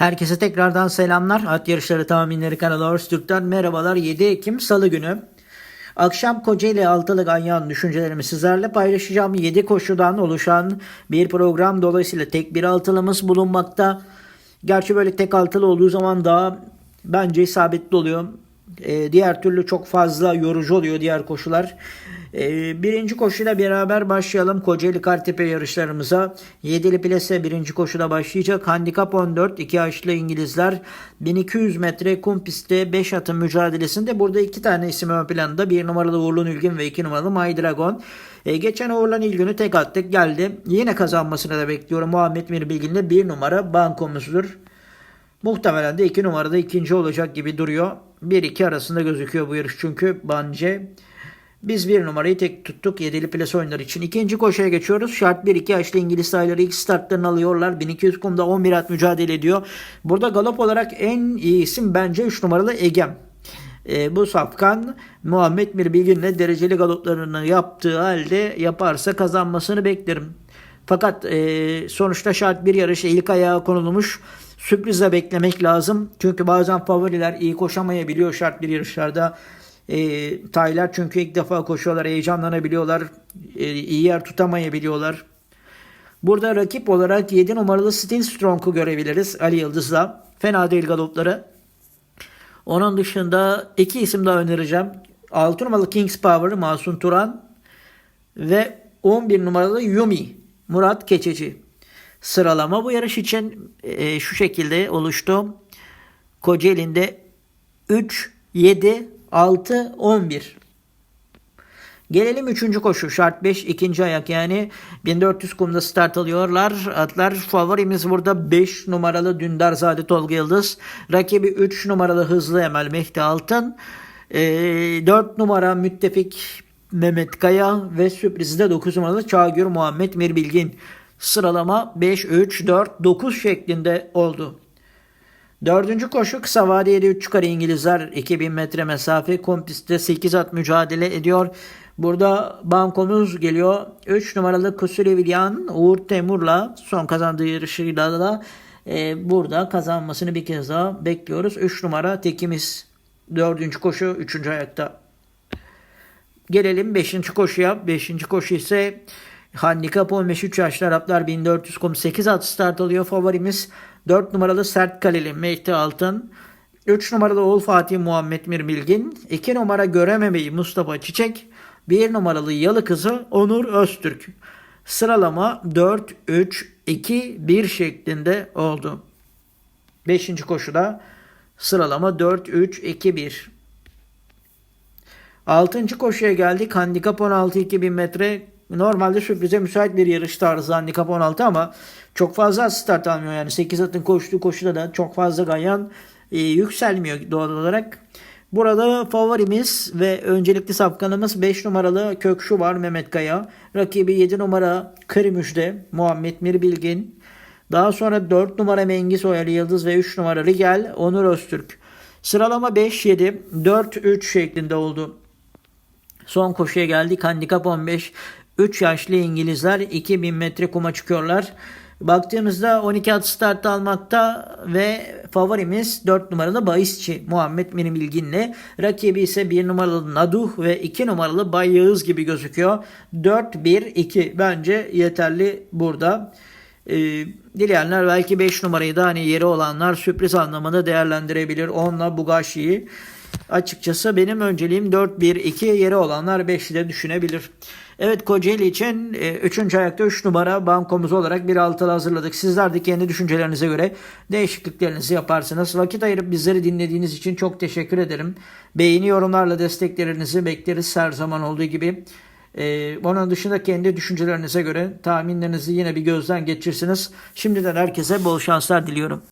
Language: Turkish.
Herkese tekrardan selamlar. At yarışları tahminleri kanalı Horse Türk'ten merhabalar. 7 Ekim Salı günü. Akşam Kocaeli Altılı Ganyan düşüncelerimi sizlerle paylaşacağım. 7 koşudan oluşan bir program dolayısıyla tek bir altılımız bulunmakta. Gerçi böyle tek altılı olduğu zaman daha bence isabetli oluyor. Ee, diğer türlü çok fazla yorucu oluyor diğer koşular. Ee, birinci koşuyla beraber başlayalım Kocaeli Kartepe yarışlarımıza. Yedili plase birinci koşuda başlayacak. Handikap 14 iki yaşlı İngilizler 1200 metre kum pistte 5 atın mücadelesinde. Burada iki tane isim ön planda. Bir numaralı Uğurlu Nilgün ve iki numaralı My Dragon. Ee, geçen Uğurlu Nilgün'ü tek attık geldi. Yine kazanmasını da bekliyorum. Muhammed Mir Bilgin'le bir numara bankomuzdur. Muhtemelen de 2 numarada ikinci olacak gibi duruyor. 1-2 arasında gözüküyor bu yarış çünkü bence. Biz bir numarayı tek tuttuk yedili plase oyunları için. İkinci koşuya geçiyoruz. Şart 1-2 yaşlı İngiliz sayıları ilk startlarını alıyorlar. 1200 kumda 11 at mücadele ediyor. Burada galop olarak en iyi isim bence 3 numaralı Egem. E, bu safkan Muhammed Mir Bilgin'le dereceli galoplarını yaptığı halde yaparsa kazanmasını beklerim. Fakat e, sonuçta şart bir yarışı ilk ayağa konulmuş. Sürprize beklemek lazım. Çünkü bazen favoriler iyi koşamayabiliyor şart bir yarışlarda. E, taylar çünkü ilk defa koşuyorlar, heyecanlanabiliyorlar. E, iyi yer tutamayabiliyorlar. Burada rakip olarak 7 numaralı Steel Strong'u görebiliriz Ali Yıldız'la. Fena değil galopları. Onun dışında iki isim daha önereceğim. 6 numaralı Kings Power Masum Turan ve 11 numaralı Yumi Murat Keçeci. Sıralama bu yarış için e, şu şekilde oluştu. Kocaeli'nde 3, 7, 6, 11. Gelelim 3. koşu. Şart 5 ikinci ayak yani 1400 kumda start alıyorlar. Atlar favorimiz burada 5 numaralı Dündarzade Tolga Yıldız. Rakibi 3 numaralı Hızlı Emel Mehdi Altın. E, 4 numara müttefik Mehmet Kaya ve sürprizi de 9 numaralı Çağgür Muhammed Mirbilgin. Sıralama 5, 3, 4, 9 şeklinde oldu. Dördüncü koşu kısa vadeli 3 yukarı İngilizler 2000 metre mesafe kompistte 8 at mücadele ediyor. Burada bankomuz geliyor. 3 numaralı Kusuri Vilyan Uğur Temur'la son kazandığı yarışıyla da e, burada kazanmasını bir kez daha bekliyoruz. 3 numara tekimiz. Dördüncü koşu 3. ayakta. Gelelim 5. koşuya. 5. koşu ise Handikap 15 3 yaşlı Araplar 1400 kum 8 at start alıyor. Favorimiz 4 numaralı Sert Kaleli Mehdi Altın. 3 numaralı Oğul Fatih Muhammed Mir Bilgin. 2 numara Görememeyi Mustafa Çiçek. 1 numaralı Yalı Kızı Onur Öztürk. Sıralama 4, 3, 2, 1 şeklinde oldu. 5. koşuda sıralama 4, 3, 2, 1. Altıncı koşuya geldik. Handikap 16 2000 metre. Normalde sürprize müsait bir yarış tarzı handikap 16 ama çok fazla start almıyor. Yani 8 atın koştuğu koşuda da çok fazla ganyan e, yükselmiyor doğal olarak. Burada favorimiz ve öncelikli safkanımız 5 numaralı Kökşu var Mehmet Kaya. Rakibi 7 numara Kırmüjde Muhammed Mir Bilgin. Daha sonra 4 numara Mengiz Oyali Yıldız ve 3 numara Rigel Onur Öztürk. Sıralama 5-7 4-3 şeklinde oldu. Son koşuya geldik. Handikap 15. 3 yaşlı İngilizler 2000 metre kuma çıkıyorlar. Baktığımızda 12 at start almakta ve favorimiz 4 numaralı Bahisçi Muhammed Benim Bilgin'le. Rakibi ise 1 numaralı Naduh ve 2 numaralı Bay Yağız gibi gözüküyor. 4-1-2 bence yeterli burada. Ee, dileyenler belki 5 numarayı da hani yeri olanlar sürpriz anlamında değerlendirebilir. Onunla Bugashi'yi. Açıkçası benim önceliğim 4-1-2 yeri olanlar 5'i de düşünebilir. Evet Kocaeli için 3. ayakta 3 numara bankomuz olarak bir altılı hazırladık. Sizler de kendi düşüncelerinize göre değişikliklerinizi yaparsınız. Vakit ayırıp bizleri dinlediğiniz için çok teşekkür ederim. Beğeni yorumlarla desteklerinizi bekleriz her zaman olduğu gibi. Ee, onun dışında kendi düşüncelerinize göre tahminlerinizi yine bir gözden geçirsiniz. Şimdiden herkese bol şanslar diliyorum.